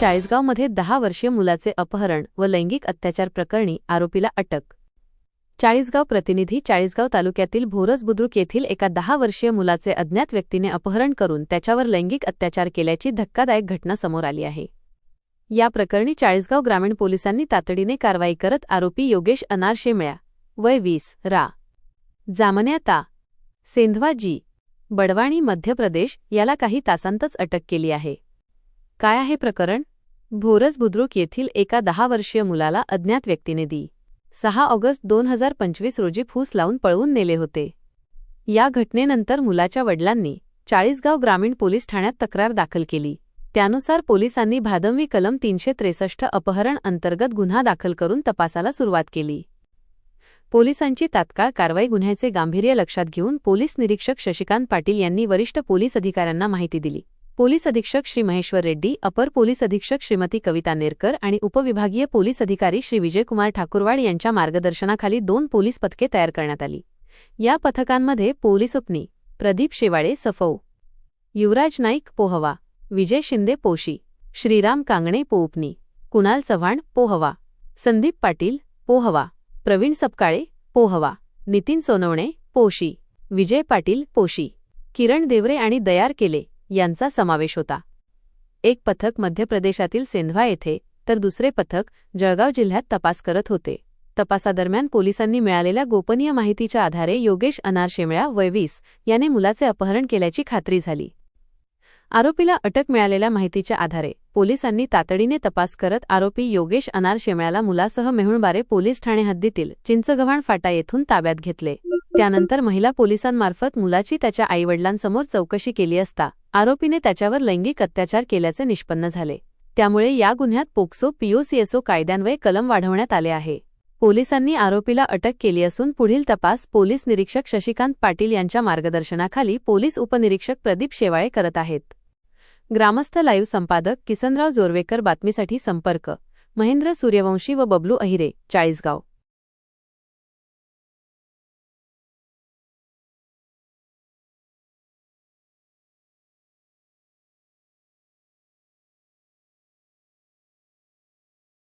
चाळीसगावमध्ये दहा वर्षीय मुलाचे अपहरण व लैंगिक अत्याचार प्रकरणी आरोपीला अटक. चाळीसगाव प्रतिनिधी चाळीसगाव तालुक्यातील भोरस बुद्रुक येथील एका दहा वर्षीय मुलाचे अज्ञात व्यक्तीने अपहरण करून त्याच्यावर लैंगिक अत्याचार केल्याची धक्कादायक घटना समोर आली आहे. या प्रकरणी चाळीसगाव ग्रामीण पोलिसांनी तातडीने कारवाई करत आरोपी योगेश अनार शेमळ्या वय वीस रा. जामन्या ता सेंधवा जी बडवाणी मध्य प्रदेश याला काही तासांतच अटक केली आहे. काय आहे प्रकरण? भोरस बुद्रुक येथील एका दहा वर्षीय मुलाला अज्ञात व्यक्तीने दी. सहा ऑगस्ट दोन हजार पंचवीस रोजी फूस लावून पळवून नेले होते. या घटनेनंतर मुलाच्या वडिलांनी चाळीसगाव ग्रामीण पोलीस ठाण्यात तक्रार दाखल केली. त्यानुसार पोलिसांनी भादंवी कलम तीनशे त्रेसष्ट अपहरण अंतर्गत गुन्हा दाखल करून तपासाला सुरुवात केली. पोलिसांची तात्काळ कारवाई गुन्ह्याचे गांभीर्य लक्षात घेऊन पोलीस निरीक्षक शशिकांत पाटील यांनी वरिष्ठ पोलीस अधिकाऱ्यांना माहिती दिली. पोलीस अधीक्षक श्री महेश्वर रेड्डी अपर पोलीस अधीक्षक श्रीमती कविता नेरकर आणि उपविभागीय पोलीस अधिकारी श्री विजयकुमार ठाकूरवाड यांच्या मार्गदर्शनाखाली दोन पोलीस पथके तयार करण्यात आली. या पथकांमध्ये पोलीस उपनी प्रदीप शेवाळे सफौ युवराज नाईक पोहवा विजय शिंदे पोशी श्रीराम कांगणे पोउपनी कुणाल चव्हाण पोहवा संदीप पाटील पोहवा प्रवीण सपकाळे पोहवा नितीन सोनवणे पोशी विजय पाटील पोशी किरण देवरे आणि दयार केले. यांचा समावेश होता. एक पथक मध्य प्रदेशातील सेंधवा येथे तर दुसरे पथक जळगाव जिल्ह्यात तपास करत होते. तपासादरम्यान पोलिसांनी मिळालेल्या गोपनीय माहितीच्या आधारे योगेश अनारशेमळ्या वयवीस याने मुलाचे अपहरण केल्याची खात्री झाली. आरोपीला अटक मिळालेल्या माहितीच्या आधारे पोलिसांनी तातडीने तपास करत आरोपी योगेश अनार शेमळ्याला मुलासह मेहुणबारे पोलीस ठाणे हद्दीतील चिंचगव्हाण फाटा येथून ताब्यात घेतले. त्यानंतर महिला पोलिसांमार्फत मुलाची त्याच्या आईवडिलांसमोर चौकशी केली असता आरोपीने त्याच्यावर लैंगिक अत्याचार केल्याचे निष्पन्न झाले. त्यामुळे या गुन्ह्यात पोक्सो पीओसीएसओ कायद्यान्वये कलम वाढवण्यात आले आहे. पोलिसांनी आरोपीला अटक केली असून पुढील तपास पोलीस निरीक्षक शशिकांत पाटील यांच्या मार्गदर्शनाखाली पोलीस उपनिरीक्षक प्रदीप शेवाळे करत आहेत. ग्रामस्थ लाईव्ह संपादक किसनराव जोरवेकर बातमीसाठी संपर्क. महेंद्र सूर्यवंशी व बबलू अहिरे चाळीसगाव.